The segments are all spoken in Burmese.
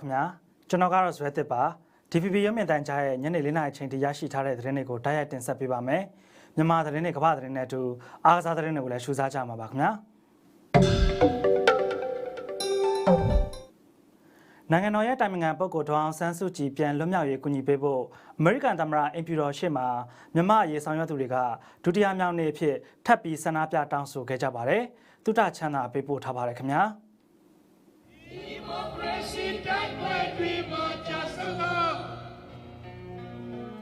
ခင်ဗျာကျွန်တော်ကတော့ဇွဲတစ်ပါ DPP ရုပ်မြင်သံကြားရဲ့ညနေ၄နာရီချိန်ထိရရှိထားတဲ့သတင်းတွေကိုတိုက်ရိုက်တင်ဆက်ပေးပါမယ်မြန်မာသတင်းတွေကမ္ဘာသတင်းတွေအတူအားကစားသတင်းတွေကိုလည်းရှုစားကြမှာပါခင်ဗျာနိုင်ငံတော်ရဲ့တိုင်ပင်ခံပုဂ္ဂိုလ်ဒေါအောင်ဆန်းစုကြည်ပြန်လွတ်မြောက်ရေးကူညီပေးဖို့အမေရိကန်သမ္မတအင်ဖြူတော်ရှေ့မှာမြန်မာရေးဆောင်ရွက်သူတွေကဒုတိယမြောက်နေ့အဖြစ်ထပ်ပြီးဆန္ဒပြတောင်းဆိုခဲ့ကြပါတယ်တုတချမ်းသာပေးပို့ထားပါတယ်ခင်ဗျာ Democracy died by dream of just alone.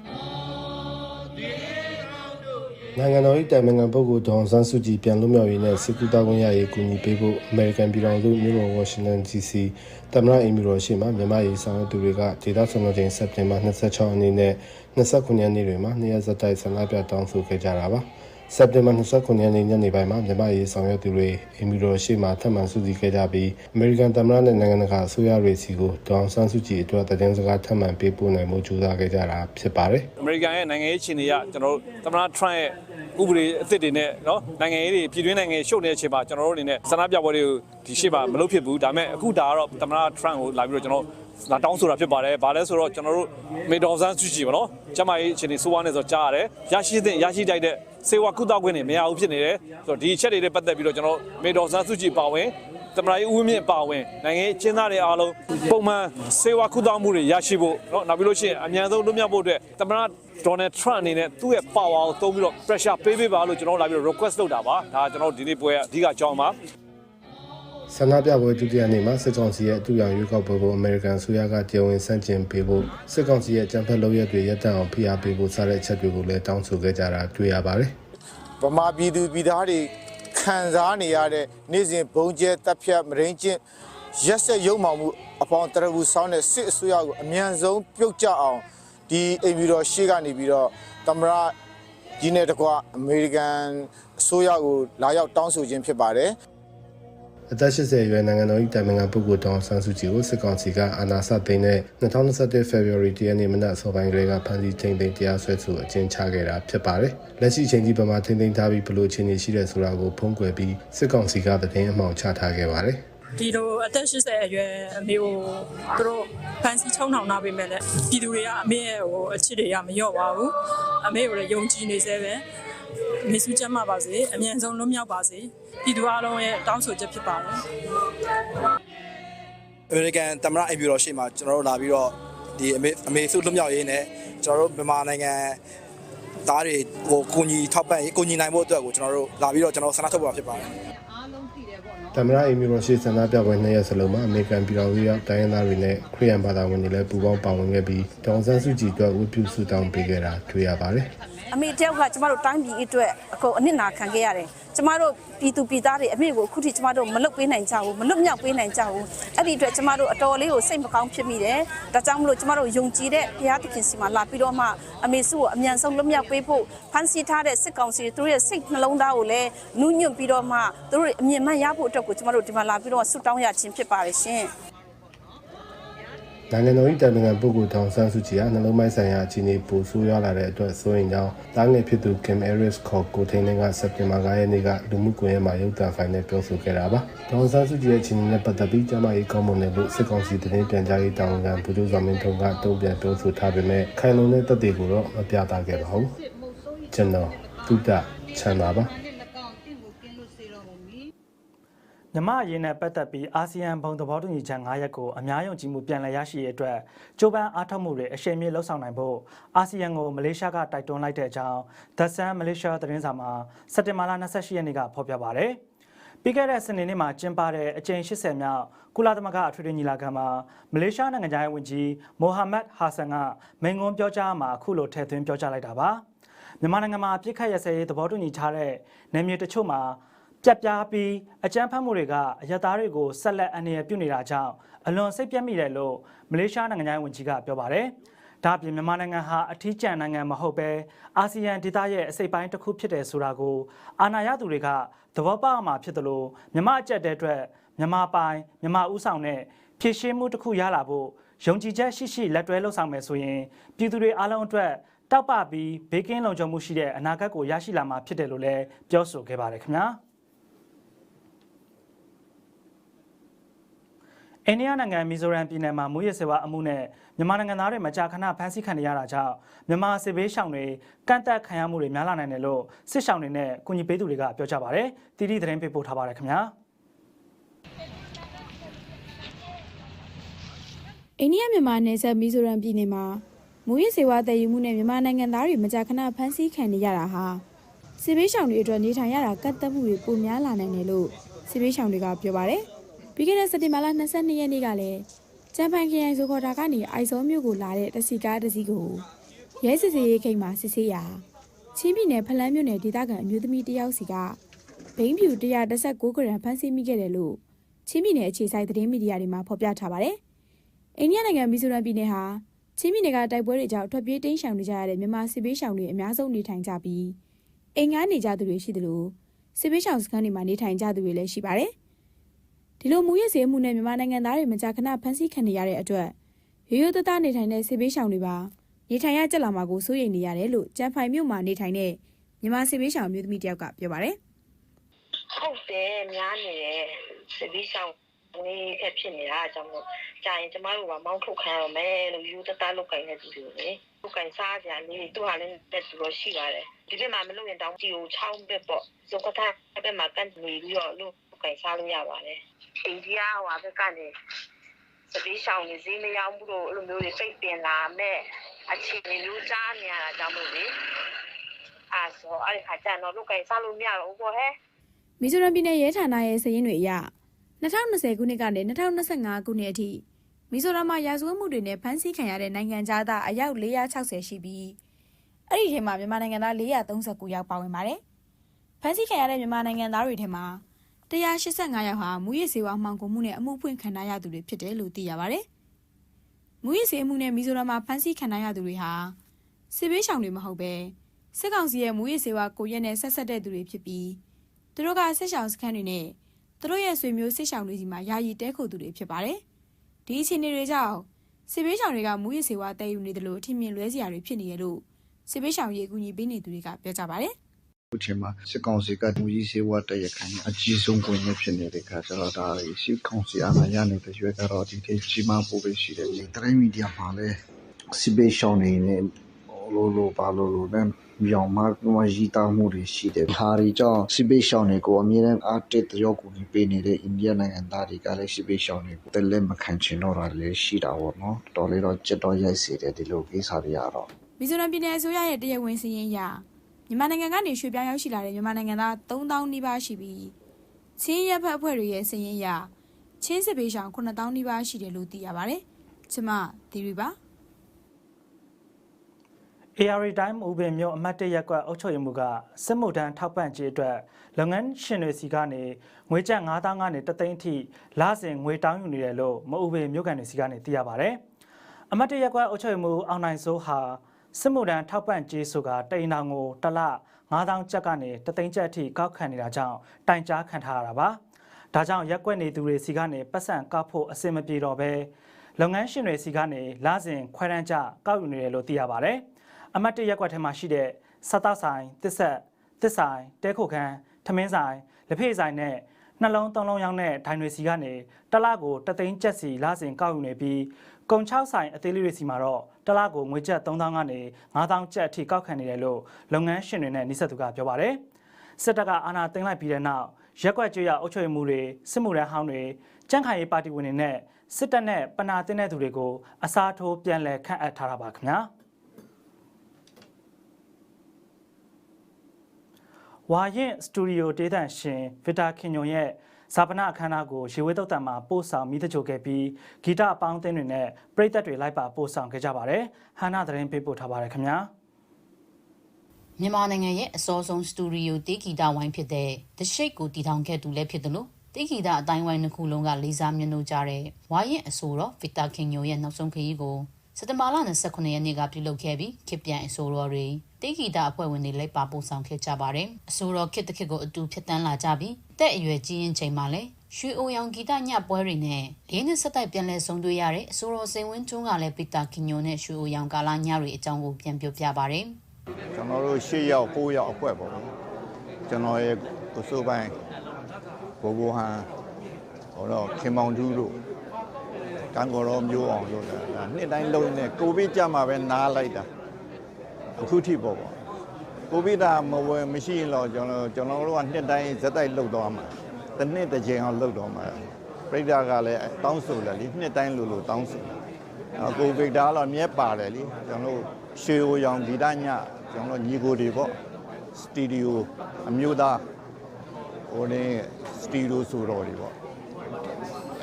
Oh, the around the နိုင်ငံတော်၏တိုင်ပင်ခံပုဂ္ဂိုလ်ဒေါအောင်ဆန်းစုကြည်ပြန်လွတ်မြောက်ရေးနဲ့စစ်ကူတောင်းခွင့်ရရေးကူညီပေးဖို့အမေရိကန်ပြည်ထောင်စုမြို့တော်ဝါရှင်တန် DC သမ္မတအိမ်မြို့တော်ရှိမှမြန်မာရေးဆောင်ရွက်သူတွေကဒေသစံတော်ချိန်စက်တင်ဘာ26ရက်နေ့နဲ့29ရက်နေ့တွေမှာနေ့ရက်ဆက်တိုက်ဆန္ဒပြတောင်းဆိုခဲ့ကြတာပါ စက်တင်ဘာ29ရက်နေ့ညနေပိုင်းမှာမြန်မာရေးဆောင်ရွက်သူတွေအင်မီရိုရှေ့မှာထပ်မံစုစည်းခဲ့ကြပြီးအမေရိကန်သမ္မတနဲ့နိုင်ငံတကာအစိုးရတွေစီကိုဒေါအောင်ဆန်းစုကြည်အတွက်တည်င်းစကားထပ်မံပေးပို့နိုင်မှုကြိုးစားခဲ့ကြတာဖြစ်ပါတယ်။အမေရိကန်ရဲ့နိုင်ငံရေးအခြေအနေကကျွန်တော်တို့သမ္မတထရန့်ရဲ့ဥပဒေအသစ်တွေနဲ့နော်နိုင်ငံရေးတွေပြည်တွင်းနိုင်ငံရှုပ်နေတဲ့အချိန်မှာကျွန်တော်တို့အနေနဲ့ဆန္ဒပြပွဲတွေကိုဒီရှေ့မှာမလုပ်ဖြစ်ဘူး။ဒါပေမဲ့အခုဒါကတော့သမ္မတထရန့်ကိုလာပြီးတော့ကျွန်တော်လာတောင်းဆိုတာဖြစ်ပါတယ်။ဘာလဲဆိုတော့ကျွန်တော်တို့မေဒေါ်ဆန်းစုကြည်ပေါ့နော်။ကျမကြီးအခြေအနေစိုးဝါးနေဆိုတော့ကြားရတယ်။ရရှိတဲ့ရရှိတိုက်တဲ့ စေဝါကုသခွင့်တွေမရဘူးဖြစ်နေတယ်။ဆိုတော့ဒီအချက်တွေနဲ့ပတ်သက်ပြီးတော့ကျွန်တော်မေဒေါ်ဆန်းစုကြည်ပါဝင်သမ္မတကြီးဦးဝင်းမြင့်ပါဝင်နိုင်ငံရေးအကျဉ်းသားတွေအားလုံးပုံမှန်စေဝါကုသမှုတွေရရှိဖို့เนาะနောက်ပြီးလို့ရှိရင်အမြန်ဆုံးလွတ်မြောက်ဖို့အတွက်သမ္မတဒေါ်နယ်ထရန့်အနေနဲ့သူ့ရဲ့ power ကိုသုံးပြီးတော့ pressure ပေးပေးပါလို့ကျွန်တော်တို့လာပြီးတော့ request လုပ်တာပါဒါကကျွန်တော်တို့ဒီနေ့ပွဲအဓိကအကြောင်းပါ ဆန္ဒပြပွဲဒုတိယနေ့မှာစစ်ကောင်စီရဲ့အတူရောင်ရွေးကောက်ပွဲကိုအမေရိကန်အစိုးရကတရားဝင်ဆန့်ကျင်ပေးဖို့စစ်ကောင်စီရဲ့ကြံဖက်လုပ်ရက်တွေရပ်တန့်အောင်ဖိအားပေးဖို့စတဲ့ချက်တွေကိုလည်းတောင်းဆိုခဲ့ကြတာတွေ့ရပါတယ်ဗမာပြည်သူပြည်သားတွေခံစားနေရတဲ့နေ့စဉ်ဘုံကျဲတပ်ဖြတ်မရင်းကျင့်ရက်ဆက်ရုံမှောင်မှုအပေါင်းတရဘူးဆောင်းတဲ့စစ်အစိုးရကိုအမြန်ဆုံးပြုတ်ကျအောင်ဒီအိမ်ပြည်တော်ရှေ့ကနေပြီးတော့သမရကြီးနဲ့တကွအမေရိကန်အစိုးရကိုလာရောက်တောင်းဆိုခြင်းဖြစ်ပါတယ် အသက်80အရွယ်နိုင်ငံတော်၏တိုင်ပင်ခံပုဂ္ဂိုလ်တောင်ဆန်းစုကြည်ကိုစစ်ကောင်စီကအာဏာစသိမ်းတဲ့2021 February 10ရက်နေ့မနက်အစောပိုင်းကလေးကဖမ်းဆီးချိန်သိမ်းတရားစွဲဆိုအကျဉ်းချခဲ့တာဖြစ်ပါတယ်။လက်ရှိအချိန်ကြီးပမာထိမ့်သိမ်းထားပြီးဘလို့အခြေအနေရှိတဲ့ဆိုတာကိုဖုံးကွယ်ပြီးစစ်ကောင်စီကသတင်းအမှောင်ချထားခဲ့ပါတယ်။ဒီလိုအသက်80အရွယ်အမေကိုသူတို့ဖန်စီချုံထောင်နာပေးမဲ့လေပြည်သူတွေကအမေရဲ့ဟိုအချစ်တွေကမလျော့ပါဘူးအမေကိုလည်းယုံကြည်နေသေးပဲ မေစုချမ်းမပါစေအမြန်ဆုံးလွတ်မြောက်ပါစေပြည်သူအလုံးရဲ့တောင်းဆိုချက်ဖြစ်ပါတယ်အမေရိကန်သမ္မတအိမ်ဖြူတော်ရှေ့မှာကျွန်တော်တို့လာပြီးတော့ဒီအမေအမေစုလွတ်မြောက်ရေးနဲ့ကျွန်တော်တို့မြန်မာနိုင်ငံသားတွေဟိုကိုညီထောက်ပံ့ရေးကိုညီနိုင်ဖို့အတွက်ကိုကျွန်တော်တို့လာပြီးတော့ကျွန်တော်ဆန္ဒထုတ်ပါဖြစ်ပါတယ်သမ္မတအိမ်မျိုးတော်ရှိဆန္ဒပြပွဲနှစ်ရက်စလုံးမှာအမေရိကန်ပြည်တော်စုရောက်တိုင်းရင်းသားတွေနဲ့ခရီးယန်ဘာသာဝင်တွေလည်းပူးပေါင်းပါဝင်ခဲ့ပြီးဒေါန်ဆန်းစုကြည်အတွက်ဝတ်ပြုဆုတောင်းပေးခဲ့တာတွေ့ရပါတယ်။ အမေတယောက်ကကျမတို့တိုင်းပြည်အတွက်အခုအနစ်နာခံခဲ့ရတယ်ကျမတို့ပြည်သူပြည်သားတွေအမေကိုအခုထိကျမတို့မလွတ်ပေးနိုင်ကြဘူးမလွတ်မြောက်ပေးနိုင်ကြဘူးအဲ့ဒီအတွက်ကျမတို့အတော်လေးကိုစိတ်မကောင်းဖြစ်မိတယ်ဒါကြောင့်မလို့ကျမတို့ယုံကြည်တဲ့ဘုရားသခင်စီမှာလာပြီးတော့မှအမေစုကိုအမြန်ဆုံးလွတ်မြောက်ပေးဖို့ဖန်ဆီးထားတဲ့စစ်ကောင်စီတို့ရဲ့စိတ်နှလုံးသားကိုလည်းနူးညွတ်ပြီးတော့မှတို့တွေအမြင်မှန်ရဖို့အတွက်ကိုကျမတို့ဒီမှာလာပြီးတော့ဆုတောင်းရခြင်းဖြစ်ပါတယ်ရှင် နိုင်ငံတော်၏တိုင်ပင်ခံပုဂ္ဂိုလ်တောင်ဆန်းစုကြည်ဟာနှလုံးပိုင်းဆိုင်ရာအခြေအနေပိုဆိုးရွားလာတဲ့အတွက်စိုးရိမ်ကြောင်းတားငယ်ဖြစ်သူ Kim Harris ခေါ်ကိုထိန်လင်းကစက်တင်ဘာ9ရက်နေ့ကလူမှုကွန်ရက်မှာရုပ်သံဖိုင်နဲ့ပြောဆိုခဲ့တာပါ။တောင်ဆန်းစုကြည်ရဲ့အခြေအနေနဲ့ပတ်သက်ပြီးကျမကြီးကောင်းမွန်တယ်လို့စစ်ကောင်စီသတင်းပြန်ကြားရေးတာဝန်ခံဗိုလ်ချုပ်စောမင်းထုံကတုံ့ပြန်ပြောဆိုထားပေမဲ့ခိုင်လုံတဲ့သက်သေကိုတော့မပြသခဲ့ပါဘူး။ကျွန်တော်တုဒ္ဒချမ်းသာပါ။ မြမအရေးနဲ့ပတ်သက်ပြီးအာဆီယံဘုံသဘောတူညီချက်9ရပ်ကိုအများယုံကြည်မှုပြန်လည်ရရှိရေးအတွက်ကြိုးပမ်းအားထုတ်မှုတွေအရှိန်မြင့်လှုပ်ဆောင်နိုင်ဖို့အာဆီယံကိုမလေးရှားကတိုက်တွန်းလိုက်တဲ့အကြောင်း The Sun Malaysia သတင်းစာမှာစက်တင်ဘာလ28ရက်နေ့ကဖော်ပြပါဗျ။ပြီးခဲ့တဲ့စနေနေ့မှာကျင်းပတဲ့အကြိမ်80မြောက်ကုလသမဂ္ဂအထွေထွေညီလာခံမှာမလေးရှားနိုင်ငံသားရေးဝန်ကြီးမိုဟာမက်ဟာဆန်ကမိန့်ခွန်းပြောကြားမှာအခုလိုထည့်သွင်းပြောကြားလိုက်တာပါ။မြန်မာနိုင်ငံမှာပြစ်ခတ်ရစဲရေးသဘောတူညီထားတဲ့နယ်မြေတချို့မှာ ပြက်ပြားပြီးအကြမ်းဖက်မှုတွေကအရက်သားတွေကိုဆက်လက်အန္တရာယ်ပြုနေတာကြောင့်အလွန်စိတ်ပြတ်မိတယ်လို့မလေးရှားနိုင်ငံသားရေးဝန်ကြီးကပြောပါတယ်။ဒါ့အပြင်မြန်မာနိုင်ငံဟာအထီးကျန်နိုင်ငံမဟုတ်ပဲအာဆီယံဒေသရဲ့အစိတ်ပိုင်းတစ်ခုဖြစ်တယ်ဆိုတာကိုအာဏာရသူတွေကသဘောပေါက်အောင်မှာဖြစ်တယ်လို့မြန်မာအကြက်တဲ့အတွက်မြန်မာပိုင်မြန်မာဥဆောင်တဲ့ဖြည့်ရှင်းမှုတစ်ခုရလာဖို့ယုံကြည်ချက်ရှိရှိလက်တွဲလှုပ်ဆောင်မယ်ဆိုရင်ပြည်သူတွေအားလုံးအတွက်တောက်ပပြီးဘေးကင်းလုံခြုံမှုရှိတဲ့အနာဂတ်ကိုရရှိလာမှာဖြစ်တယ်လို့လည်းပြောဆိုခဲ့ပါတယ်ခင်ဗျာ။ အိန္ဒိယနိုင်ငံမီဇိုရမ်ပြည်နယ်မှာမူရစ်စေဝါအမှုနဲ့မြန်မာနိုင်ငံသားတွေမကြာခဏဖမ်းဆီးခံနေရတာကြောင့်မြန်မာစစ်ဘေးရှောင်တွေကန့်တက်ခံရမှုတွေများလာနိုင်တယ်လို့စစ်ရှောင်တွေနဲ့ကုညီပေးသူတွေကပြောကြပါဗျ။တီတီသတင်းပေးပို့ထားပါတယ်ခင်ဗျာ။အိန္ဒိယမြန်မာနယ်စပ်မီဇိုရမ်ပြည်နယ်မှာမူရစ်စေဝါတည်ယူမှုနဲ့မြန်မာနိုင်ငံသားတွေမကြာခဏဖမ်းဆီးခံနေရတာဟာစစ်ဘေးရှောင်တွေအတွက်နေထိုင်ရတာကန့်သက်မှုတွေပိုများလာနိုင်တယ်လို့စစ်ဘေးရှောင်တွေကပြောပါတယ်။ ပြီးခဲ့တဲ့စက်တင်ဘာလ22ရက်နေ့ကလည်းကျန်းဖန်ခရိုင်ဆိုခေါ်တာကနေအိုက်စောမြို့ကိုလာတဲ့တစီကားတစ်စီးကိုရဲစစ်စေးရေးခိတ်မှာစစ်ဆေးရာချင်းပြည်နယ်ဖလန်းမြို့နယ်ဒေသခံအမျိုးသမီးတစ်ယောက်စီကဘိန်းဖြူ116ဂရမ်ဖမ်းဆီးမိခဲ့တယ်လို့ချင်းပြည်နယ်အခြေစိုက်သတင်းမီဒီယာတွေမှာဖော်ပြထားပါတယ်။အိန္ဒိယနိုင်ငံမီဇိုရမ်ပြည်နယ်ဟာချင်းပြည်နယ်ကတိုက်ပွဲတွေကြောင့်ထွက်ပြေးတိမ်းရှောင်နေကြရတဲ့မြန်မာစစ်ဘေးရှောင်တွေအများဆုံးနေထိုင်ကြပြီးအိမ်ငှားနေကြသူတွေရှိသလိုစစ်ဘေးရှောင်စခန်းတွေမှာနေထိုင်ကြသူတွေလည်းရှိပါတယ်။ ဒီလိုမူရစ်စေမှုနဲ့မြန်မာနိုင်ငံသားတွေမကြာခဏဖမ်းဆီးခံနေရတဲ့အတွက်ရိုးရိုးသားသားနေထိုင်တဲ့စစ်ဘေးရှောင်တွေပါနေထိုင်ရကြလာမှာကိုစိုးရိမ်နေရတယ်လို့ကျန်းဖိုင်မြို့မှာနေထိုင်တဲ့မြန်မာစစ်ဘေးရှောင်အမျိုးသမီးတစ်ယောက်ကပြောပါတယ်။ဟုတ်တယ်များနေတယ်စစ်ပြီးဆောင်နေခက်ဖြစ်နေတာအကြောင်းမို့ကြာရင်ကျမတို့ကမောင်းထုတ်ခံရမယ်လို့ယူတတလုတ်ကင်နေသူတွေလေလုတ်ကင်စားကြလေးသူဟာလည်းတက်သူတော့ရှိပါတယ်ဒီဘက်မှာမလုပ်ရင်တောင်းကြီးကိုချောင်းဘက်ပေါ့ဇုတ်ကထဘက်မှာကန်နေပြီးတော့လု တ်ကင်စားလို့ရပါတယ်အိန္ဒိယဟိုဘက်ကနေစစ်ပြီးဆောင်နေဈေးမရောက်ဘူးလို့အဲ့လိုမျိုးတွေစိတ်ပင်လာမဲ့အခြေအနေမျိုးကြားနေရတာကြောင့်မို့လေအဲ့ဆိုအဲ့ဒီခါကျတော့လုတ်ကင်စားလို့မရတော့ဘူးပေါ့ဟဲ့မီဇိုရမ်ပြည်နယ်ရဲဌာနရဲ့စာရင်းတွေအရ2020ခုနှစ်ကနေ2025ခုနှစ်အထိမီဇိုရမ်မှာရာဇဝတ်မှုတွေနဲ့ဖမ်းဆီးခံရတဲ့နိုင်ငံသားအယောက်460ရှိပြီးအဲ့ဒီထဲမှာမြန်မာနိုင်ငံသား439ယောက်ပါဝင်ပါတယ်။ဖမ်းဆီးခံရတဲ့မြန်မာနိုင်ငံသားတွေထဲမှာ 185ယောက်ဟာမူရစ်စေဝါမှောင်ကုန်မှုနဲ့အမှုဖွင့်ခံရသူတွေဖြစ်တယ်လို့သိရပါတယ်။မူရစ်စေမှုနဲ့မီဇိုရမ်မှာဖမ်းဆီးခံရသူတွေဟာစစ်ဘေးရှောင်တွေမဟုတ်ပဲစစ်ကောင်စီရဲ့မူရစ်စေဝါကိုရက်နဲ့ဆက်ဆက်တဲ့သူတွေဖြစ်ပြီးသူတို့ကစစ်ရှောင်စခန်းတွေနဲ့သူတို့ရဲ့ဆွေမျိုးစစ်ရှောင်တွေစီမှာယာယီတဲခိုသူတွေဖြစ်ပါတယ်။ဒီအခြေအနေတွေကြောင့်စစ်ဘေးရှောင်တွေကမူရစ်စေဝါတည်ယူနေတယ်လို့ထင်မြင်လွဲစရာတွေဖြစ်နေရလို့စစ်ဘေးရှောင်ရေးအကူအညီပေးနေသူတွေကပြောကြပါတယ်။ အခုချိန်မှာ စစ်ကောင်စီက မူကြီးစေဝါတရခိုင်အကြီးဆုံးဝင်နေဖြစ်နေတဲ့ခါကျတော့ ဒါစစ်ကောင်စီအာဏာရနေတဲ့ ရွေးကတော့ ဒီတိကြီးမားဖို့ပဲရှိတယ်ဒီတိုင်းမီဒီယာမှာလည်း စစ်ဘေးရှောင်းနေနဲ့လိုလိုပါလိုလိုနဲ့မြောင်မမရီတာမှုတွေရှိတယ်ဟာရီကြောင့် စစ်ဘေးရှောင်းတွေကို အမြဲတမ်း အားတက်တရောကိုပေးနေတဲ့ အိန္ဒိယနိုင်ငံသားတွေကလည်း စစ်ဘေးရှောင်းတွေကိုတလက်မခံချင်တော့တာလည်း ရှိတာပေါ့နော် တော်လေးတော့ ကြက်တော့ရိုက်စေတယ် ဒီလိုကိစ္စတွေကတော့ မီဇိုရမ်ပြည်နယ်အစိုးရရဲ့ တရားဝင်စီရင်အရ မြန်မာနိုင်ငံကနေရွှေ့ပြောင်းရောက်ရှိလာတဲ့မြန်မာနိုင်ငံသား3000နီးပါးရှိပြီးချင်းရပ်ဖက်အဖွဲ့တွေရဲ့စီရင်အရချင်းစစ်ဘေးရှောင်9000နီးပါးရှိတယ်လို့သိရပါတယ်။ကျမသီရီပါ AR Time ဥပင်မြို့အမှတ်၁ရပ်ကွက်အုပ်ချုပ်ရေးမှူးကစစ်မှုထမ်းထောက်ပံ့ခြင်းအတွက်လုပ်ငန်းရှင်တွေစီကနေငွေကျပ်9000ကနေတသိန်းအထိလစဉ်ငွေတောင်းယူနေတယ်လို့မဥပင်မြို့ကန်တွေစီကနေသိရပါဗျ။အမှတ်၁ရပ်ကွက်အုပ်ချုပ်ရေးမှူးအောင်နိုင်စိုးဟာ စစ်မှုထမ်းထောက်ပံ့ခြင်းဆိုကတိန်တောင်ကိုတစ်လ9000ကျပ်ကနေတသိန်းကျပ်အထိကောက်ခံနေတာကြောင့်တိုင်ကြားခံထားရတာပါ။ဒါကြောင့်ရက်ကွက်နေသူတွေစီကနေပတ်စံကောက်ဖို့အဆင်မပြေတော့ဘဲလုပ်ငန်းရှင်တွေစီကနေလစဉ်ခွဲတန်းကျကောက်ယူနေတယ်လို့သိရပါဗျ။အမတ်တရက်ကွက်ထဲမှာရှိတဲ့စက်သားဆိုင်တစ်ဆက်တစ်ဆိုင်တဲခုတ်ခန်းထမင်းဆိုင်လက်ဖေးဆိုင်နဲ့နှလုံးသုံးလုံးရောင်းတဲ့ဒိုင်တွေစီကနေတစ်လကိုတသိန်းကျပ်စီလစဉ်ကောက်ယူနေပြီးကုံ6ဆိုင်အသေးလေးတွေစီမှာတော့ တစ်လကိုငွေကျပ်3000ကနေ9000ကျပ်အထိကောက်ခံနေတယ်လို့လုပ်ငန်းရှင်တွေနဲ့နှိစက်သူကပြောပါတယ်စစ်တပ်ကအာဏာသိမ်းလိုက်ပြီးတဲ့နောက်ရက်ကွက်ကျွေးရအုပ်ချုပ်မှုတွေစစ်မှုရန်ဟောင်းတွေကြန့်ခိုင်ရေးပါတီဝင်တွေနဲ့စစ်တပ်နဲ့ပနာတင်းတဲ့သူတွေကိုအစားထိုးပြန်လည်ခန့်အပ်ထားတာပါခင်ဗျာဝါရင်စတူဒီယိုဒေသရှင်ဗစ်တာခင်ညုံရဲ့ ဇာပနာအခမ်းအနားကိုရေဝဲတုတ်တံမှာပို့ဆောင်မိတကြိုခဲ့ပြီးဂီတအပေါင်းအသင်းတွေနဲ့ပရိသတ်တွေလိုက်ပါပို့ဆောင်ခဲ့ကြပါတယ်။ဟန်နာသတင်းပေးပို့ထားပါတယ်ခင်ဗျာ။မြန်မာနိုင်ငံရဲ့အစောဆုံးစတူဒီယိုတေဂီတာဝိုင်းဖြစ်တဲ့ The Shake ကိုတည်ထောင်ခဲ့သူလည်းဖြစ်တယ်လို့တေဂီတာအတိုင်းဝိုင်းတစ်ခုလုံးကလေးစားမြတ်လို့ကြတဲ့ဝါရင်အဆိုတော်ဗီတာခင်ညိုရဲ့နောက်ဆုံးခရီးကို စက်တဘာလ29ရက်နေ့ကပြုလုပ်ခဲ့ပြီးခစ်ပြန်အဆိုတော်တွေတေဂီတာအဖွဲ့ဝင်တွေလိုက်ပါပို့ဆောင်ခဲ့ကြပါတယ်အဆိုတော်ခစ်တစ်ခစ်ကိုအတူဖြတ်တန်းလာကြပြီးတက်အရွယ်ကြီးရင်ချိန်မှာလည်းရွှေအိုရောင်ဂီတညပွဲတွေနဲ့လေးနှစ်ဆက်တိုက်ပြန်လဲဆုံတွေ့ရတဲ့အဆိုတော်စိန်ဝင်းကျွန်းကလည်းဗီတာခင်ညိုနဲ့ရွှေအိုရောင်ကာလာညတွေအကြောင်းကိုပြန်ပြောပြပါတယ်ကျွန်တော်တို့၈ရောက်၉ရောက်အခွက်ပေါ့ကျွန်တော်ရဲ့ကိုစိုးပိုင်းဘိုးဘိုဟန်ဟောတော့ခင်မောင်တူးတို့ ကံကော်တော်မျိုးအောင်လုပ်တာဒါနှစ်တိုင်းလုပ်နေကိုဗစ်ကြမှာပဲနားလိုက်တာအခုထိပေါ့ပေါ့ကိုဗစ်တာမဝယ်မရှိရင်တော့ကျွန်တော်ကျွန်တော်တို့ကနှစ်တိုင်းဇက်တိုက်လုပ်တော့မှာတစ်နှစ်တစ်ချိန်အောင်လုပ်တော့မှာပြိတ္တာကလည်းတောင်းဆိုတယ်လीနှစ်တိုင်းလို့လို့တောင်းဆိုတယ်ကိုဗစ်တာတော့မြဲပါတယ်လीကျွန်တော်တို့ရွှေအိုရောင်ဂီတညကျွန်တော်ညီကိုတွေပေါ့စတူဒီယိုအမျိုးသားဟိုနေစတူဒီယိုဆိုတော်တွေပေါ့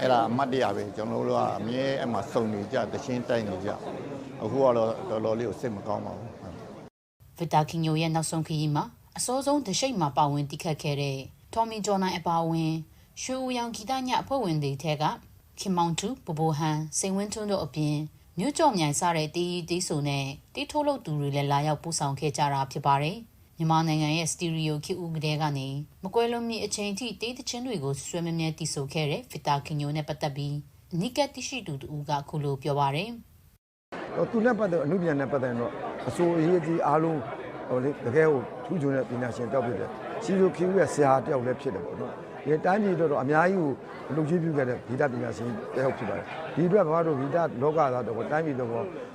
အဲ့ဒါအမှတ်တရပဲကျွန်တော်တို့ကအမြဲအမှစုံနေကြတချင်းတိုက်နေကြအခုကတော့တော်တော်လေးကိုစိတ်မကောင်းပါဘူးဗစ်တာကင်ညိုရဲ့နောက်ဆုံးခရီးမှာအစောဆုံးတရှိတ်မှာပါဝင်တိခတ်ခဲ့တဲ့ထော်မီဂျော်နိုင်အပါအဝင်ရွှေဦးရောင်ဂီတညအဖွဲ့ဝင်တွေထဲကခင်မောင်တူပပိုဟန်စိန်ဝင်းထွန်းတို့အပြင်မြို့ကျော်မြိုင်စတဲ့တီးတီးဆိုနဲ့တီးထိုးလို့သူတွေလည်းလာရောက်ပူဆောင်ခဲ့ကြတာဖြစ်ပါတယ် မြန်မာနိုင်ငံရဲ့စတီရီယိုခေတ်ဦးကလေးကနေမကွဲလွန်မီအချိန်ထိတေးသချင်းတွေကိုဆွဲမမြဲတီးဆိုခဲ့တဲ့ဗစ်တာကင်ညိုနဲ့ပတ်သက်ပြီးအနိကတိရှိသူတူကခုလိုပြောပါတယ်တော့သူနဲ့ပတ်သက်အမှုပြန်နဲ့ပတ်သက်ရင်တော့အစိုးရကြီးအားလုံးဟိုလေတကယ်ကိုထူးချွန်တဲ့ပညာရှင်တောက်ဖြစ်တယ်စီလိုခီဦးရဲ့ဆရာတယောက်လည်းဖြစ်တယ်ပေါ့နော်ဒီတိုင်းပြည်တော့အများကြီးကိုအလုပ်ကြီးပြုခဲ့တဲ့ဂီတပညာရှင်တယောက်ဖြစ်ပါတယ်ဒီအတွက်ဘာလို့ဂီတလောကသားတော့တိုင်းပြည်တော့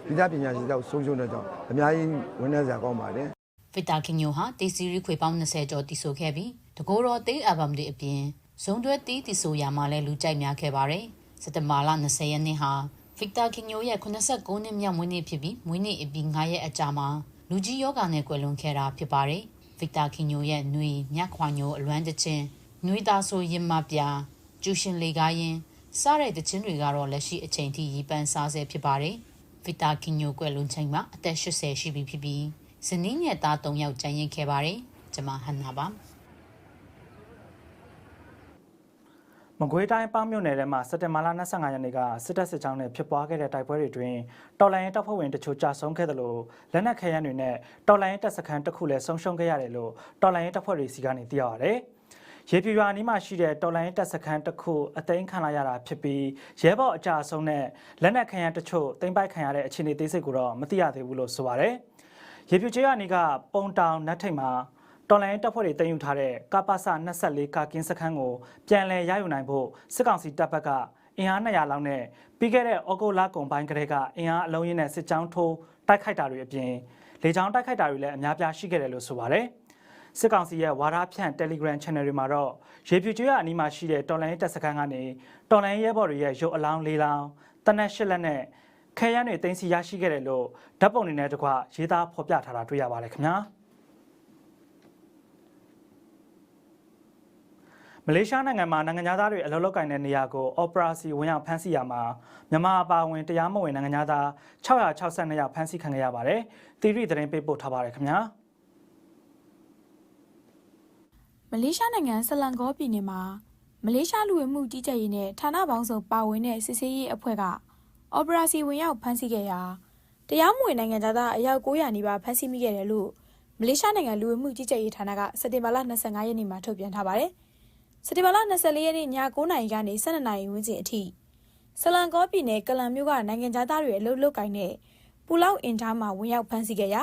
ဂီတပညာရှင်တယောက်ဆုံးရှုံးတဲ့ကြောင့်အများကြီးဝန်ထမ်းစရာကောင်းပါတယ် ဗစ်တာကင်ညိုဟာတေးစီရီခွေပေါင်း20ကျော်တည်ဆိုခဲ့ပြီးတကိုယ်တော်တေးအယ်ဘမ်တွေအပြင်ဇုံတွဲတေးတည်ဆိုရာမှာလည်းလူကြိုက်များခဲ့ပါတယ်စက်တဘာလ20ရက်နေ့ဟာဗစ်တာကင်ညိုရဲ့89နှစ်မြောက်မွေးနေ့ဖြစ်ပြီးမွေးနေ့အပြီး9ရက်အကြာမှာလူကြီးယောဂနဲ့ကွယ်လွန်ခဲ့တာဖြစ်ပါတယ်ဗစ်တာကင်ညိုရဲ့နှွေမြတ်ခွာညိုအလွမ်းတချင်းနှွေသားဆိုရင်မပြကျူရှင်လေကားရင်စားတဲ့တချင်းတွေကတော့လက်ရှိအချိန်ထိရီပန်းစားဆဲဖြစ်ပါတယ်ဗစ်တာကင်ညိုကွယ်လွန်ချိန်မှာအသက်80ရှိပြီဖြစ်ပြီး ဇနီးငယ်သား၃ယောက်ကျန်ရစ်ခဲ့ပါတယ်ကျွန်မဟန်နာပါမကွေးတိုင်းပေါင်းမြို့နယ်ထဲမှာစက်တင်ဘာလ25ရက်နေ့ကစစ်တပ်စစ်ကြောင်းနဲ့ဖြစ်ပွားခဲ့တဲ့တိုက်ပွဲတွေတွင်တော်လိုင်းတပ်ဖွဲ့ဝင်တချို့ကြာဆုံးခဲ့တယ်လို့လက်နက်ခဲယမ်းတွေနဲ့တော်လိုင်းတပ်စခန်းတစ်ခုလည်းဆုံးရှုံးခဲ့ရတယ်လို့တော်လိုင်းတပ်ဖွဲ့တွေစီကနေသိရပါဗျ။ရေပြူရွာနီးမှာရှိတဲ့တော်လိုင်းတပ်စခန်းတစ်ခုအသိမ်းခံလိုက်ရတာဖြစ်ပြီးရဲဘော်အကြအဆုံးနဲ့လက်နက်ခဲယမ်းတချို့သိမ်းပိုက်ခံရတဲ့အခြေအနေသေးစိတ်ကိုတော့မသိရသေးဘူးလို့ဆိုပါဗျ။ ရေပြူချေရနီကပုံတောင်နတ်ထိတ်မှာတော်လိုင်းတပ်ဖွဲ့တွေတင်ယူထားတဲ့ကပ္ပစ24ကာကင်းစခန်းကိုပြန်လည်ရယူနိုင်ဖို့စစ်ကောင်စီတပ်ဘက်ကအင်အား200လောက်နဲ့ပြီးခဲ့တဲ့ဩဂုတ်လကုန်ပိုင်းကတည်းကအင်အားအလုံးရင်းနဲ့စစ်ကြောင်းထိုးတိုက်ခိုက်တာတွေအပြင်လေကြောင်းတိုက်ခိုက်တာတွေလည်းအများပြားရှိခဲ့တယ်လို့ဆိုပါတယ်။စစ်ကောင်စီရဲ့ဝါဒဖြန့် Telegram Channel တွေမှာတော့ရေပြူကျွေးရအနီးမှာရှိတဲ့တော်လိုင်းတပ်စခန်းကနေတော်လိုင်းရဲဘော်တွေရဲ့ရုပ်အလောင်းလေးလောင်းတနက်ရှစ်လက်နဲ့ ခဲယမ်းတွေတင်စီရရှိခဲ့တယ်လို့ဓာတ်ပုံတွေနဲ့တကွရေးသားဖော်ပြထားတာတွေ့ရပါတယ်ခင်ဗျာ။မလေးရှားနိုင်ငံမှာနိုင်ငံသားတွေအလုပ်လုပ်ကိုင်တဲ့နေရာကို Operation ဝင်ရောက်ဖမ်းဆီးရမှာမြန်မာအပါအဝင်တရားမဝင်နိုင်ငံသား662ယောက်ဖမ်းဆီးခံခဲ့ရပါတယ်။သီရိသတင်းပေးပို့ထားပါတယ်ခင်ဗျာမလေးရှားနိုင်ငံဆလန်ဂေါပြည်နယ်မှာမလေးရှားလူဝင်မှုကြီးကြပ်ရေးနဲ့ဌာနပေါင်းစုံပါဝင်တဲ့စစ်ဆေးရေးအဖွဲ့က အော်ပရာစီဝင်ရောက်ဖမ်းဆီးခဲ့ရာတရားမဝင်နိုင်ငံသားအယောက်900နီးပါးဖမ်းဆီးမိခဲ့တယ်လို့မလေးရှားနိုင်ငံလူဝင်မှုကြီးကြပ်ရေးဌာနကစက်တင်ဘာလ25ရက်နေ့မှာထုတ်ပြန်ထားပါတယ်။စက်တင်ဘာလ24ရက်နေ့ည9:00နာရီကနေ12:00နာရီဝန်းကျင်အထိဆလန်ဂေါပြည်နယ်ကလန်မြို့ကနိုင်ငံသားတွေအလုပ်လုပ်ကိုင်တဲ့ပူလောက်အင်တာမှာဝင်ရောက်ဖမ်းဆီးခဲ့ရာ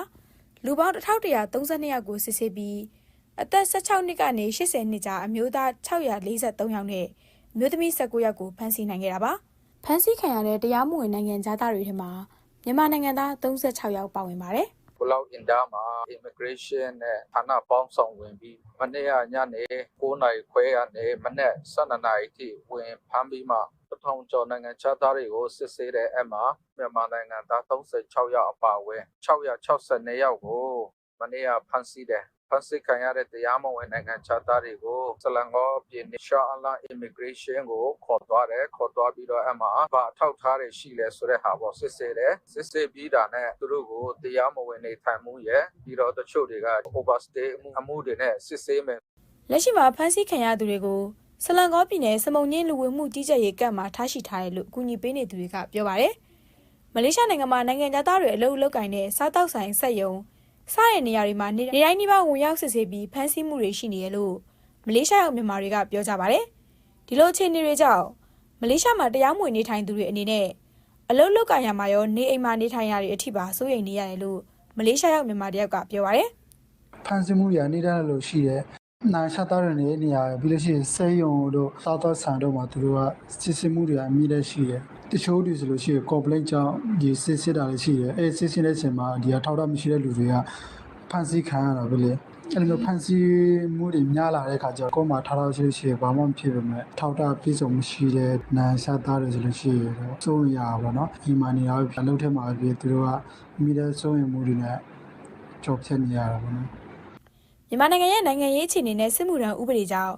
လူပေါင်း1132ယောက်ကိုစစ်ဆေးပြီးအသက်16နှစ်ကနေ80နှစ်ကြားအမျိုးသား643ယောက်နဲ့အမျိုးသမီး19ယောက်ကိုဖမ်းဆီးနိုင်ခဲ့တာပါ ဖမ်းဆီးခံရတဲ့တရားမဝင်နိုင်ငံသားတွေထဲမှာမြန်မာနိုင်ငံသား36ယောက်ပါဝင်ပါတယ်ပလောက်အင်ဒါမှာ immigration နဲ့ဌာနပေါင်းဆောင်ဝင်ပြီးမနေ့ကညနေ9နာရီခွဲကနေမနေ့12နာရီထိဝင်ဖမ်းပြီးမှပထောင်ကျော်နိုင်ငံခြားသားတွေကိုစစ်ဆေးတဲ့အမှာမြန်မာနိုင်ငံသား36ယောက်အပါအဝင်662ယောက်ကိုမနေ့ကဖမ်းဆီးတယ် ဖမ်းဆီးခံရတဲ့တရားမဝင်နိုင်ငံခြားသားတွေကိုဆလန်ဂေါပြည်နယ်ရှာအလာ immigration ကိုခေါ်သွားတယ်ခေါ်သွားပြီးတော့အမှာဘာအထောက်ထားတွေရှိလဲဆိုတဲ့ဟာပေါ့စစ်ဆေးတယ်စစ်ဆေးပြီးတာနဲ့သူတို့ကိုတရားမဝင်နေထိုင်မှုရဲ့ပြီးတော့တချို့တွေက overstay အမှုအမှုတွေနဲ့စစ်ဆေးမယ်လက်ရှိမှာဖမ်းဆီးခံရသူတွေကိုဆလန်ဂေါပြည်နယ်စမုံညင်းလူဝင်မှုကြီးကြပ်ရေးကပ်မှာထားရှိထားတယ်လို့အကူအညီပေးနေသူတွေကပြောပါတယ်မလေးရှားနိုင်ငံမှာနိုင်ငံသားတွေအလုပ်လုပ်ကိုင်တဲ့စားတောက်ဆိုင်စက်ရုံ စတဲ့နေရာတွေမှာနေတိုင်းဒီပါဝင်ရောက်စစ်ဆေးပြီးဖမ်းဆီးမှုတွေရှိနေရလို့မလေးရှားရောက်မြန်မာတွေကပြောကြပါတယ်။ဒီလိုအခြေအနေတွေကြောင့်မလေးရှားမှာတရားမဝင်နေထိုင်သူတွေအနေနဲ့အလုပ်လုပ်ကိုင်ရမှာရောနေအိမ်မှာနေထိုင်ရတဲ့အထိပါစိုးရိမ်နေရတယ်လို့မလေးရှားရောက်မြန်မာတယောက်ကပြောပါတယ်ဖန်ဆင်းမှုတွေကနေတိုင်းလို့ရှိတယ် နိုင်ရှာသားတဲ့နေရာပြီးလို့ရှိရင်စေယုံတို့စားသောဆန်တို့မှာသူတို့ကစစ်စစ်မှုတွေအမြင့်တဲ့ရှိတယ်တချို့တွေဆိုလို့ရှိရင် complaint ကြောင့်ဒီစစ်စစ်တာလည်းရှိတယ်အဲစစ်စစ်တဲ့အချိန်မှာဒီအထောက်အထားမရှိတဲ့လူတွေကဖန်ဆီးခံရတာပဲလေအဲ့လိုမျိုးဖန်ဆီးမှုတွေများလာတဲ့အခါကျတော့ကိုယ်မှာထားထားရှိလို့ရှိရင်ဘာမှမဖြစ်ပါနဲ့ထောက်တာပြည့်စုံမရှိတဲ့နိုင်ရှာသားတွေဆိုလို့ရှိရင်တော့စိုးရပါဘောနော်ဒီမှာနေရာအလုပ်ထဲမှာပြသူတို့ကမိတဲ့စိုးရင်မှုတွေနဲ့ကြော်ဖြတ်နေရတာပေါ့နော် မြန်မာနိုင်ငံရဲ့နိုင်ငံရေးအခြေအနေနဲ့စစ်မှုထမ်းဥပဒေကြောင့်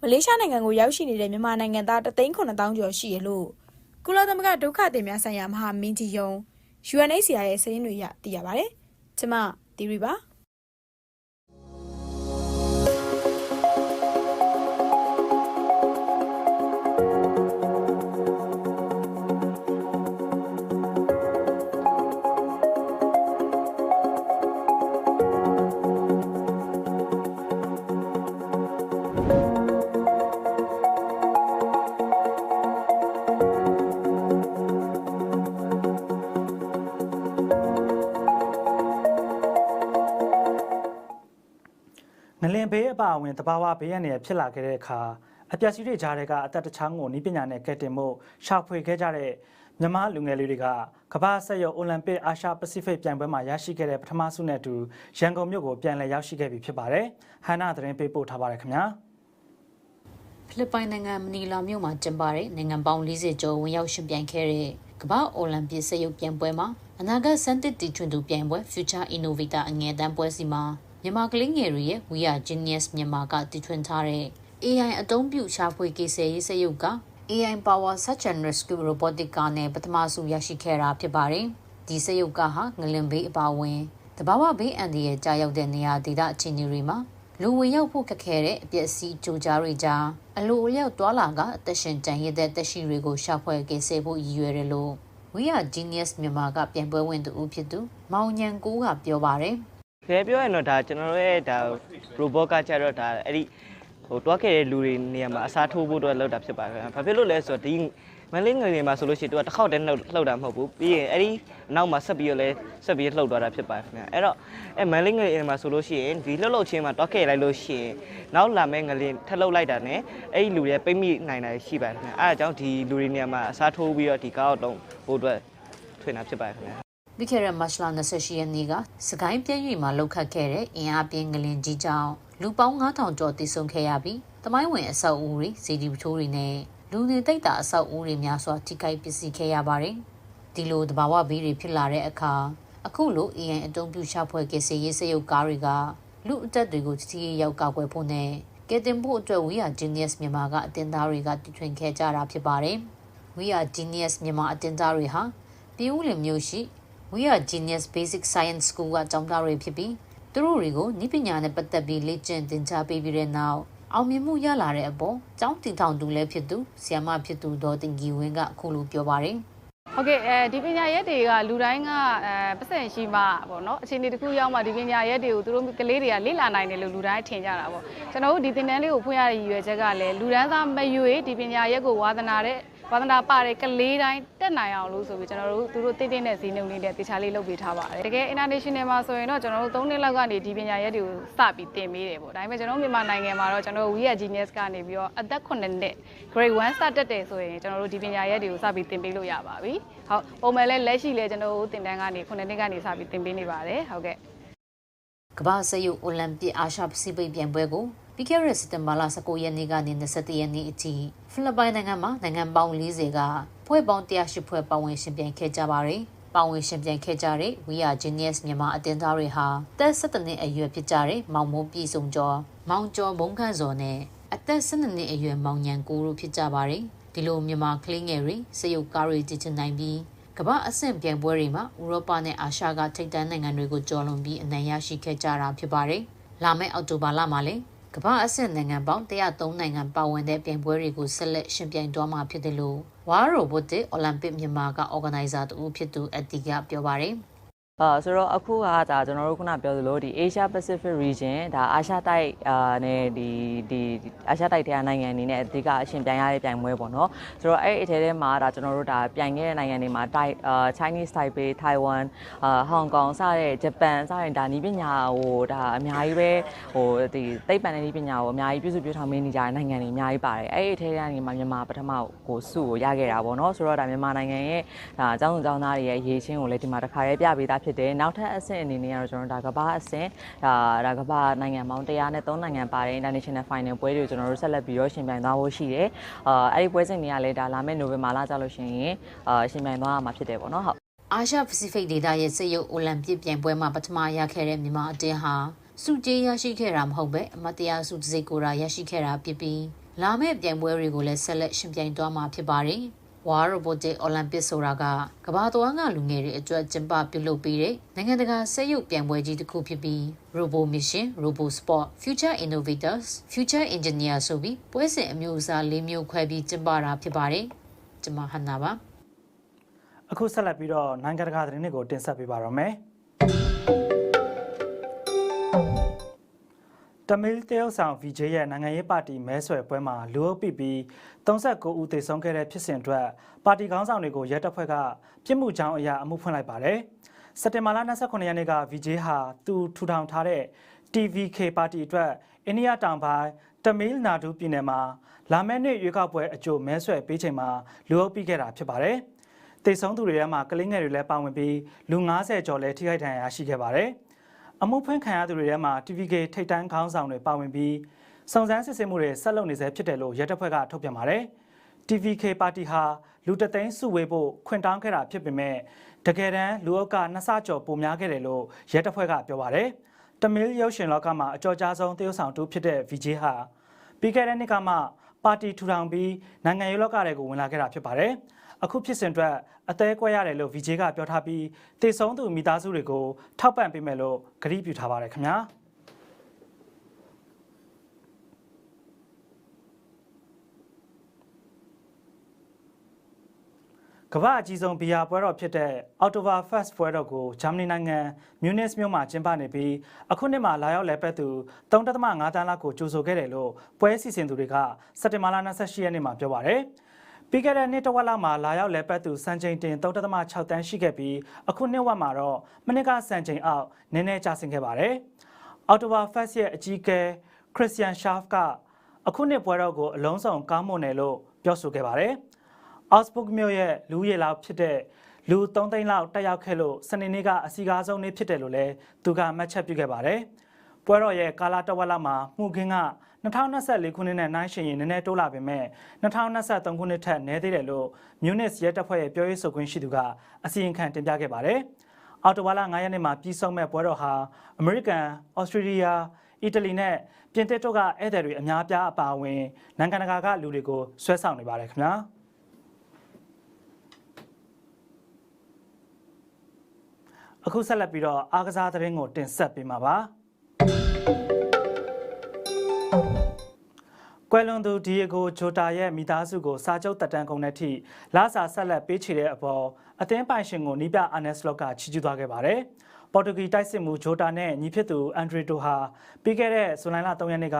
မလေးရှားနိုင်ငံကိုရောက်ရှိနေတဲ့မြန်မာနိုင်ငံသား3,900ကျော်ရှိရလို့ကုလသမဂ္ဂဒုက္ခသည်များဆိုင်ရာမဟာမင်းကြီးယုံ UNHCR ရဲ့စာရင်းတွေရသိရပါတယ်။ကျမတီရီပါ။။ ပါအဝင်တဘာဝဘေးရန်တွေဖြစ်လာခဲ့တဲ့အခါအပျက်စီးတွေကြားထဲကအသက်တချောင်းကိုနီးပညာနဲ့ကဲတင်မှုရှာဖွေခဲ့ကြတဲ့မြန်မာလူငယ်လေးတွေကကမ္ဘာဆက်ရုပ်အိုလံပစ်အာရှပစိဖိတ်ပြိုင်ပွဲမှာရရှိခဲ့တဲ့ပထမဆုနဲ့အတူရန်ကုန်မြို့ကိုပြန်လည်ရောက်ရှိခဲ့ပြီဖြစ်ပါတယ်။ဟန်နာသတင်းပေးပို့ထားပါတယ်ခင်ဗျာ။ဖိလစ်ပိုင်နိုင်ငံမနီလာမြို့မှာကျင်းပတဲ့နိုင်ငံပေါင်း40ကျော်ဝင်ရောက်ရှင်ပြိုင်ခဲ့တဲ့ကမ္ဘာအိုလံပစ်စက်ရုပ်ပြိုင်ပွဲမှာအနာဂတ်စမ်းသစ်တီထွင်သူပြိုင်ပွဲ Future Innovator အငယ်တန်းပွဲစီမှာ မြန်မာကလေးငယ်တွေရဲ့ We Are Genius မြန်မာကတီထွင်ထားတဲ့ AI အသုံးပြုရှာဖွေကေဆယ်ရေးစက်ရုပ်က AI Power Search and Rescue Robotic ကနဲ့ပထမဆုရရှိခဲ့တာဖြစ်ပါတယ်။ဒီစက်ရုပ်ကဟာငလင်ဘေးအပါအဝင်တဘာဝဘေးအန္တရာယ်ကြာရောက်တဲ့နေရာဒေသအခြေအနေတွေမှာလူဝင်ရောက်ဖို့ခက်ခဲတဲ့အပျက်စီးကြိုကြားတွေကြားအလိုအလျောက်တွာလာကအသက်ရှင်တန်ရတဲ့တက်ရှိတွေကိုရှာဖွေကယ်ဆယ်ဖို့ရည်ရွယ်တယ်လို့ We Are Genius မြန်မာကပြန်ပွဲဝင်သူဦးဖြစ်သူမောင်ညံကိုကပြောပါတယ်။ ခဲပြောရင်တော့ဒါကျွန်တော်တို့ရဲ့ဒါ robot ကကြတော့ဒါအဲ့ဒီဟိုတွားခဲ့တဲ့လူတွေနေရာမှာအစားထိုးဖို့အတွက်လောက်တာဖြစ်ပါတယ်။ဘာဖြစ်လို့လဲဆိုတော့ဒီမလေးငွေတွေမှာဆိုလို့ရှိရင်သူကတစ်ခေါက်တည်းလှုပ်လှုပ်တာမဟုတ်ဘူး။ပြီးရင်အဲ့ဒီအနောက်မှာဆက်ပြီးတော့လဲဆက်ပြီးလှုပ်သွားတာဖြစ်ပါတယ်ခင်ဗျာ။အဲ့တော့အဲ့မလေးငွေတွေမှာဆိုလို့ရှိရင်ဒီလှုပ်လှုပ်ချင်းမှာတွားခဲ့လိုက်လို့ရှိရင်နောက်လာမဲ့ငလင်ထက်လှုပ်လိုက်တာနဲ့အဲ့ဒီလူတွေပိတ်မိနိုင်တာရှိပါတယ်ခင်ဗျာ။အဲ့ဒါကြောင့်ဒီလူတွေနေရာမှာအစားထိုးပြီးတော့ဒီကားတော့ဖို့အတွက်ထွင်တာဖြစ်ပါတယ်ခင်ဗျာ။ ပြီးခဲ့တဲ့မတ်လ28ရက်နေ့ကစကိုင်းပြည့်ရွေမှာလောက်ခတ်ခဲ့တဲ့အင်အားပြင်းငလင်ကြီးကြောင့်လူပေါင်း9000ကျော်တိဆုံခဲ့ရပြီးတမိုင်းဝင်အဆောက်အဦတွေစီဒီပထိုးတွေနဲ့လူနေတိတ်တာအဆောက်အဦတွေများစွာထိခိုက်ပစ္စည်းခဲ့ရပါတယ်။ဒီလိုတဘာဝဘေးတွေဖြစ်လာတဲ့အခါအခုလို AI အတုံးပြုရှာဖွေကယ်ဆယ်ရေးစရုပ်ကားတွေကလူအသက်တွေကိုတတိယရောက်ကောက်ွယ်ဖို့နဲ့ကယ်တင်ဖို့အတွက် We Are Genius မြန်မာကအတင်သားတွေကတည်ထွင်ခဲ့ကြတာဖြစ်ပါတယ်။ We Are Genius မြန်မာအတင်သားတွေဟာပြည်ဦးလင်မြို့ရှိ We are Genius Basic Science School ကကျောင်းသားတွေဖြစ်ပြီးသူတို့တွေကိုနိပညာနဲ့ပတ်သက်ပြီးလေ့ကျင့်သင်ကြားပေးပြီးတဲ့နောက်အောင်မြင်မှုရလာတဲ့အပေါ်ကျောင်းတည်ထောင်သူလည်းဖြစ်သူဆီယမဖြစ်သူဒေါ်တင်ကြီးဝင်းကအခုလိုပြောပါတယ်ဟုတ်ကဲ့အဲဒီပညာရက်တွေကလူတိုင်းကအဲပတ်စံရှိမှပေါ့နော်အခြေအနေတစ်ခုရောက်မှဒီပညာရက်တွေကိုသူတို့ကလေးတွေကလေ့လာနိုင်တယ်လို့လူတိုင်းထင်ကြတာပေါ့ကျွန်တော်တို့ဒီသင်တန်းလေးကိုဖွင့်ရတဲ့ရည်ရွယ်ချက်ကလည်းလူဒန်းသားမရွေဒီပညာရက်ကိုဝါသနာတဲ့ ဝါသနာပါတဲ့ကလေးတိုင်းတက်နိုင်အောင်လို့ဆိုပြီးကျွန်တော်တို့သူတို့တည်တည်တဲ့ဈေးနှုန်းလေးနဲ့တေချာလေးလုပ်ပေးထားပါတယ်တကယ် international မှာဆိုရင်တော့ကျွန်တော်တို့၃နှစ်လောက်ကနေဒီပညာရက်တွေကိုစပြီးတင်ပေးတယ်ပေါ့ဒါပေမဲ့ကျွန်တော်မြန်မာနိုင်ငံမှာတော့ကျွန်တော်တို့ We are Genius ကနေပြီးတော့အသက်9နှစ် grade 1 start တက်တယ်ဆိုရင်ကျွန်တော်တို့ဒီပညာရက်တွေကိုစပြီးတင်ပေးလို့ရပါပြီဟုတ်ပုံမှန်လဲလက်ရှိလဲကျွန်တော်တို့တင်တန်းကနေ9နှစ်ကနေစပြီးတင်ပေးနေပါတယ်ဟုတ်ကဲ့ကမ္ဘာ့စက်ရုပ်အိုလံပစ်အာရှပစိဖိတ်ပြိုင်ပွဲကို ပြီးခဲ့တဲ့စက်တင်ဘာလ19ရက်နေ့ကနေ21ရက်နေ့အထိဖိလစ်ပိုင်နိုင်ငံမှာနိုင်ငံပေါင်း40ကဖွဲ့ပေါင်း108ဖွဲ့ပါဝင်ရှင်ပြိုင်ခဲ့ကြပါတယ်။ပါဝင်ရှင်ပြိုင်ခဲ့ကြတဲ့ We Are Genius မြန်မာအတင်သားတွေဟာတက်17နှစ်အရွယ်ဖြစ်ကြတဲ့မောင်မိုးပြည်စုံကျော်မောင်ကျော်ဘုံခန့်စော်နဲ့အသက်12နှစ်အရွယ်မောင်ညံကိုတို့ဖြစ်ကြပါတယ်။ဒီလိုမြန်မာကလေးငယ်တွေစရုပ်ကားတွေကြည့်ချင်နိုင်ပြီးကမ္ဘာအဆင့်ပြိုင်ပွဲတွေမှာဥရောပနဲ့အာရှကထိပ်တန်းနိုင်ငံတွေကိုကျော်လွန်ပြီးအနိုင်ရရှိခဲ့ကြတာဖြစ်ပါတယ်။လာမယ့်အောက်တိုဘာလမှာလည်း ကမ္ဘာအဆင့်နိုင်ငံပေါင်း103နိုင်ငံပါဝင်တဲ့ပြိုင်ပွဲတွေကိုဆက်လက်ရှင်ပြိုင်သွားမှာဖြစ်တယ်လို့ဝါရိုဘိုတစ်အိုလံပစ်မြန်မာက organizer တူဖြစ်သူအတီကပြောပါတယ်။ အာဆိုတော့အခုကဒါကျွန်တော်တို့ခုနပြောသလိုဒီ Asia Pacific region ဒါအာရှတိုက်အာနဲ့ဒီဒီအာရှတိုက်တဲ့နိုင်ငံအနေနဲ့အဓိကအရှင်ပြိုင်ရတဲ့ပြိုင်ပွဲပေါ့နော်ဆိုတော့အဲ့အထဲထဲမှာဒါကျွန်တော်တို့ဒါပြိုင်ခဲ့တဲ့နိုင်ငံတွေမှာတိုက်အာ Chinese Taipei Taiwan အာ Hong Kong စတဲ့ Japan စတဲ့ဒါနီးပညာဟိုဒါအများကြီးပဲဟိုဒီသိပ္ပံနဲ့နီးပညာကိုအများကြီးပြုစုပြောင်းထောင်ပေးနေကြတဲ့နိုင်ငံတွေအများကြီးပါတယ်အဲ့အထဲထဲကနေမှမြန်မာပထမကိုစုကိုရခဲ့တာပေါ့နော်ဆိုတော့ဒါမြန်မာနိုင်ငံရဲ့ဒါအကြောင်းအကြောင်းသားတွေရဲ့ရေချင်းကိုလည်းဒီမှာတစ်ခါရေးပြပေးတာဖြစ်တယ်နောက်ထပ်အဆင့်အနေနဲ့ကတော့ကျွန်တော်တို့ဒါကမ္ဘာအဆင့်ဒါဒါကမ္ဘာနိုင်ငံပေါင်း100နဲ့3နိုင်ငံပါတဲ့ International Final ပွဲတွေကိုကျွန်တော်တို့ဆက်လက်ပြီးတော့ရှင်ပြိုင်သွားဖို့ရှိတယ်အာအဲ့ဒီပွဲစဉ်တွေကလည်းဒါလာမယ့်နိုဝင်ဘာလကြာလို့ရှိရင်အာရှင်ပြိုင်သွားမှာဖြစ်တယ်ပေါ့နော်ဟုတ်အာရှပစိဖိတ်ဒေသရဲ့စစ်ရုပ်အိုလံပစ်ပြိုင်ပွဲမှာပထမရခဲ့တဲ့မြန်မာအတင်းဟာစုကြေးရရှိခဲ့တာမဟုတ်ပဲအမတ်တရားစုတစိကိုရာရရှိခဲ့တာဖြစ်ပြီးလာမယ့်ပြိုင်ပွဲတွေကိုလည်းဆက်လက်ရှင်ပြိုင်သွားမှာဖြစ်ပါတယ်။ War Robotic Olympic ဆိုတာကကမ္ဘာတော်ကလူငယ်တွေအတွက်ကျင်းပပြုလုပ်ပေးတဲ့နိုင်ငံတကာစစ်ရုပ်ပြိုင်ပွဲကြီးတစ်ခုဖြစ်ပြီး Robo Mission, Robo Sport, Future Innovators, Future Engineer ဆိုပြီးပွဲစဉ်အမျိုးအစား၄မျိုးခွဲပြီးကျင်းပတာဖြစ်ပါတယ်။ကျွန်မဟန်နာပါအခုဆက်လက်ပြီးတော့နိုင်ငံတကာသတင်းတွေကိုတင်ဆက်ပေးပါရမယ် တမီးတရုတ်ဆောင် VJ ရဲ့နိုင်ငံရေးပါတီမဲဆွယ်ပွဲမှာလူအုပ်ပိပြီး39ဦးသေဆုံးခဲ့တဲ့ဖြစ်စဉ်အတွက်ပါတီခေါင်းဆောင်တွေကိုရဲတပ်ဖွဲ့ကပြစ်မှုကြောင်းအရာအမှုဖွင့်လိုက်ပါတယ်။စက်တင်ဘာလ29ရက်နေ့က VJ ဟာသူထူထောင်ထားတဲ့ TVK ပါတီအတွက်အိန္ဒိယတောင်ပိုင်းတမီးနာဒူပြည်နယ်မှာလာမယ့်နှစ်ရွေးကောက်ပွဲအကြိုမဲဆွယ်ပေးချိန်မှာလူအုပ်ပိခဲ့တာဖြစ်ပါတယ်။တေဆုံးသူတွေထဲမှာကလေးငယ်တွေလည်းပါဝင်ပြီးလူ90ကျော်လည်းထိခိုက်ဒဏ်ရာရှိခဲ့ပါတယ်။ အမှုဖွင့်ခံရသူတွေထဲမှာ TVK ထိပ်တန်းခေါင်းဆောင်တွေပါဝင်ပြီးစုံစမ်းစစ်ဆေးမှုတွေဆက်လုပ်နေဆဲဖြစ်တယ်လို့ရဲတပ်ဖွဲ့ကထုတ်ပြန်ပါတယ်။ TVK ပါတီဟာလူတသိန်းစုဝေးဖို့ခွင့်တောင်းခဲ့တာဖြစ်ပေမဲ့တကယ်တမ်းလူအုပ်ကနှစ်ဆကျော်ပိုများခဲ့တယ်လို့ရဲတပ်ဖွဲ့ကပြောပါတယ်။တမီးရုပ်ရှင်လောကမှာအကြော်ကြားဆုံးတရုတ်ဆောင်တူဖြစ်တဲ့ VJ ဟာပြီးခဲ့တဲ့နှစ်ကမှပါတီထူထောင်ပြီးနိုင်ငံရေးလောကတွေကိုဝင်လာခဲ့တာဖြစ်ပါတယ်။အခုဖြစ်စဉ်အတွက် အသေးကွဲရတယ်လို့ VJ ကပြောထားပြီးတေဆုံးသူမိသားစုတွေကိုထောက်ပံ့ပေးမယ်လို့ကတိပြုထားပါတယ်ခင်ဗျာကမ္ဘာအကြီးဆုံးဘီယာပွဲတော်ဖြစ်တဲ့ October Fest ပွဲတော်ကိုဂျာမနီနိုင်ငံမြူနစ်မြို့မှာကျင်းပနေပြီးအခုနှစ်မှာလာရောက်လည်ပတ်သူ3.5တန်းလောက်ကိုကြိုဆိုခဲ့တယ်လို့ပွဲစီစဉ်သူတွေကစက်တင်ဘာလ28ရက်နေ့မှာပြောပါရယ်။ ပြီးခဲ့တဲ့နှစ်တဝက်လောက်မှာလာရောက်လဲပတ်သူစံချိန်တင်3.6တန်းရှိခဲ့ပြီးအခုနှစ်ဝက်မှာတော့မနစ်ကစံချိန်အောက်နည်းနည်းကျဆင်းခဲ့ပါတယ်။အော်တိုဘာဖက်စ်ရဲ့အကြီးအကဲခရစ်စတန်ရှာဖ်ကအခုနှစ်ပွဲတော်ကိုအလုံးစုံကောင်းမွန်တယ်လို့ပြောဆိုခဲ့ပါတယ်။အော့စ်ဘုတ်မြို့ရဲ့လူရည်လောက်ဖြစ်တဲ့လူ3သိန်းလောက်တက်ရောက်ခဲ့လို့စနေနေ့ကအစီကားဆုံးနေ့ဖြစ်တယ်လို့လည်းသူကမှတ်ချက်ပြုခဲ့ပါတယ်။ပွဲတော်ရဲ့ကာလာတဝက်လောက်မှာမှုခင်းက 2024ခုနှစ်နဲ့နှိုင်းယှဉ်ရင်နည်းနည်းတိုးလာပေမဲ့2023ခုနှစ်ထက်နည်းသေးတယ်လို့မြူနစ်ရဲတပ်ဖွဲ့ရဲ့ပြောရေးဆိုခွင့်ရှိသူကအစီရင်ခံတင်ပြခဲ့ပါတယ်။အော်တိုဝါလာ9ရက်နေ့မှာပြီးဆုံးမဲ့ပွဲတော်ဟာအမေရိကန်၊ဩစတြေးလျ၊အီတလီနဲ့ပြင်သစ်တို့ကဧည့်သည်တွေအများပြားအပါအဝင်နိုင်ငံတကာကလူတွေကိုဆွဲဆောင်နေပါတယ်ခင်ဗျာ။အခုဆက်လက်ပြီးတော့အားကစားသတင်းကိုတင်ဆက်ပေးမှာပါ။ ကွယ်လွန်သူဒီယေဂိုဂျိုတာရဲ့မိသားစုကိုစာချုပ်တက်တန်းကုန်တဲ့အထိလာစာဆက်လက်ပေးချေတဲ့အပေါ်အသင်းပိုင်ရှင်ကိုနီးပြအာနက်စလော့ကချီးကျူးသွားခဲ့ပါတယ်။ပေါ်တူဂီတိုက်စစ်မှုဂျိုတာနဲ့ညီဖြစ်သူအန်ဒရီတိုဟာပြီးခဲ့တဲ့ဇွန်လ3ရက်နေ့က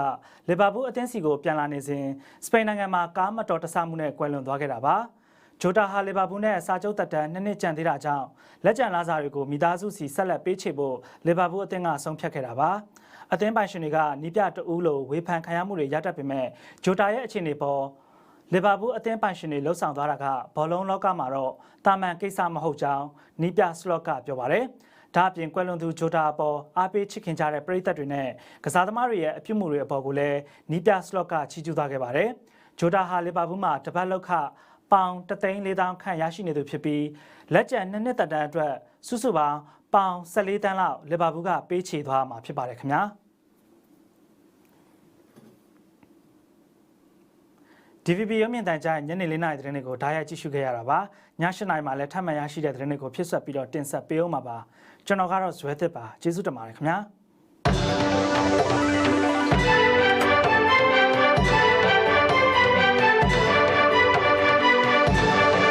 လီဗာပူးအသင်းစီကိုပြန်လာနေစဉ်စပိန်နိုင်ငံမှာကားမတော်တဆမှုနဲ့ကွယ်လွန်သွားခဲ့တာပါ။ဂျိုတာဟာလီဗာပူးနဲ့စာချုပ်တက်တန်းနှစ်နှစ်ကျန်သေးတာကြောင့်လက်ကျန်လာစာတွေကိုမိသားစုစီဆက်လက်ပေးချေဖို့လီဗာပူးအသင်းကဆုံးဖြတ်ခဲ့တာပါ။ အသင်းပိုင်ရှင်တွေကနီးပြတအူးလိုဝေဖန်ခံရမှုတွေရတတ်ပေမဲ့ဂျိုတာရဲ့အခြေအနေပေါ်လီဗာပူးအသင်းပိုင်ရှင်တွေလှုပ်ဆောင်သွားတာကဘောလုံးလောကမှာတော့တာမန်ကိစ္စမဟုတ်ကြောင်းနီးပြစလော့ကပြောပါတယ်။ဒါအပြင်ကွယ်လွန်သူဂျိုတာအပေါ်အားပေးချစ်ခင်ကြတဲ့ပရိသတ်တွေနဲ့ကစားသမားတွေရဲ့အပြုအမူတွေအပေါ်ကိုလည်းနီးပြစလော့ကချီးကျူးသွားခဲ့ပါတယ်။ဂျိုတာဟာလီဗာပူးမှာတပတ်လောက်ခပေါင်တသိန်း၄000ခန့်ရရှိနေသူဖြစ်ပြီးလက်ကျန်နှစ်နှစ်သက်တမ်းအတွက်စုစုပေါင်းပေါင်14တန်းလောက်လီဗာပူးကပေးချေသွားမှာဖြစ်ပါတယ်ခင်ဗျာ။ DVB ရုပ်မြင်သံကြားညနေ၄နာရီသတင်းတွေကိုဓာတ်ရိုက်ကြည့်ရှုခဲ့ရတာပါည၈နာရီမှာလည်းထပ်မံရရှိတဲ့သတင်းတွေကိုဖြစ်ဆက်ပြီးတော့တင်ဆက်ပေးအောင်ပါပါကျွန်တော်ကတော့ဇွဲသစ်ပါကျေးဇူးတင်ပါတယ်ခင်ဗျာ